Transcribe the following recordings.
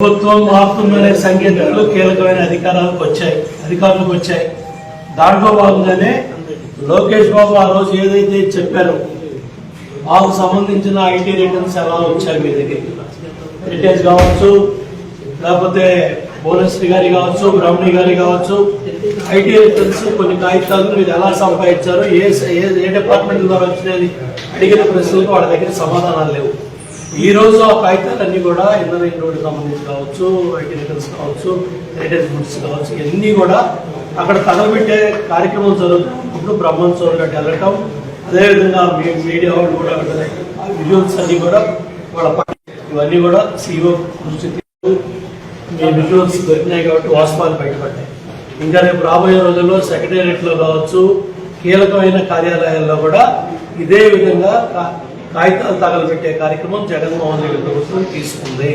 ప్రభుత్వం మారుతుందనే సంకేతాలు కీలకమైన అధికారాలకు వచ్చాయి అధికారులకు వచ్చాయి. దాంట్లో భాగంగానే లోకేష్ బాబు ఆ రోజు ఏదైతే చెప్పారో మాకు సంబంధించిన ఐటీ రిటర్న్స్ ఎలా వచ్చాయి మీ దగ్గరికి? రిటర్న్స్ కావచ్చు లేకపోతే భువనేశ్వరి గారి కావచ్చు బ్రాహ్మణి గారి కావచ్చు ఐటీ రిటర్న్స్ కొన్ని కాగితాలు మీరు ఎలా సంపాదించారు ఏ ఏ- ఏ డిపార్ట్మెంట్ ద్వారా వచ్చినది అడిగిన ప్రశ్నలకు వాళ్ళ దగ్గర సమాధానాలు లేవు. ఈ రోజు ఆ కాగితాలన్నీ కూడా ఇన్నర్ రోడ్డు సంబంధించి కావచ్చు ఐటీ కావచ్చు హెరిటేజ్ గుడ్స్ కావచ్చు ఇవన్నీ కూడా అక్కడ తగలబెట్టే కార్యక్రమం జరుగుతున్నప్పుడు బ్రహ్మోత్సవం గట్టి వెళ్ళటం అదేవిధంగా మీడియా వాళ్ళు కూడా అక్కడ ఆ విజువల్స్ అన్ని కూడా వాళ్ళ ఇవన్నీ కూడా సీఓ దృష్టి మీ విజువల్స్ దొరికినాయి కాబట్టి వాస్తవాలు బయటపడ్డాయి. ఇంకా రేపు రాబోయే రోజుల్లో సెక్రటేరియట్లో కావచ్చు కీలకమైన కార్యాలయాల్లో కూడా ఇదే విధంగా కాగితాలు తగలబెట్టే కార్యక్రమం జగన్మోహన్ రెడ్డి ప్రభుత్వం తీసుకుంది.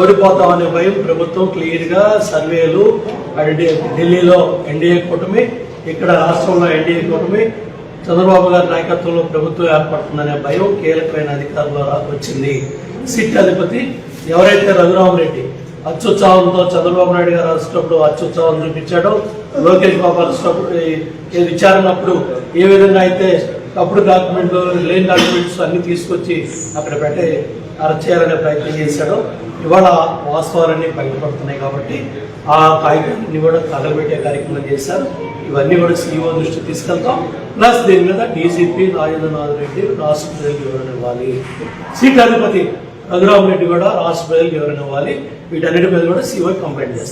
ఓడిపోతామనే భయం ప్రభుత్వం క్లియర్గా సర్వేలు అటు ఢిల్లీలో ఎన్డీఏ కూటమి ఇక్కడ రాష్ట్రంలో ఎన్డీఏ కూటమి చంద్రబాబు గారి నాయకత్వంలో ప్రభుత్వం ఏర్పడుతుందనే భయం కీలకమైన అధికారులు వచ్చింది. సిట్ అధిపతి ఎవరైతే రఘురామరెడ్డి అత్యుత్సాహంతో చంద్రబాబు నాయుడు గారు వచ్చినప్పుడు అత్యుత్సాహం చూపించాడు లోకేష్ బాబు వచ్చినప్పుడు విచారణప్పుడు ఏ విధంగా అయితే తప్పుడు డాక్యుమెంట్లు లేని డాక్యుమెంట్స్ అన్ని తీసుకొచ్చి అక్కడ పెట్టే అరెస్ట్ చేయాలనే ప్రయత్నం చేశాడు. ఇవాళ వాస్తవాలన్నీ బయటపడుతున్నాయి కాబట్టి ఆ కాగితాన్ని కూడా తగలబెట్టే కార్యక్రమం చేశారు. ఇవన్నీ కూడా సీఓ దృష్టికి తీసుకెళ్తాం. ప్లస్ దీని మీద డీజీపీ రాజేంద్రనాథ్ రెడ్డి రాష్ట్ర ప్రజలకు వివరణ ఇవ్వాలి. సీట్ అధిపతి రఘురామ్ రెడ్డి కూడా రాష్ట్ర ప్రజలకు వివరణ ఇవ్వాలి. వీటన్నిటి మీద కూడా సీఓ కంప్లైంట్ చేస్తారు.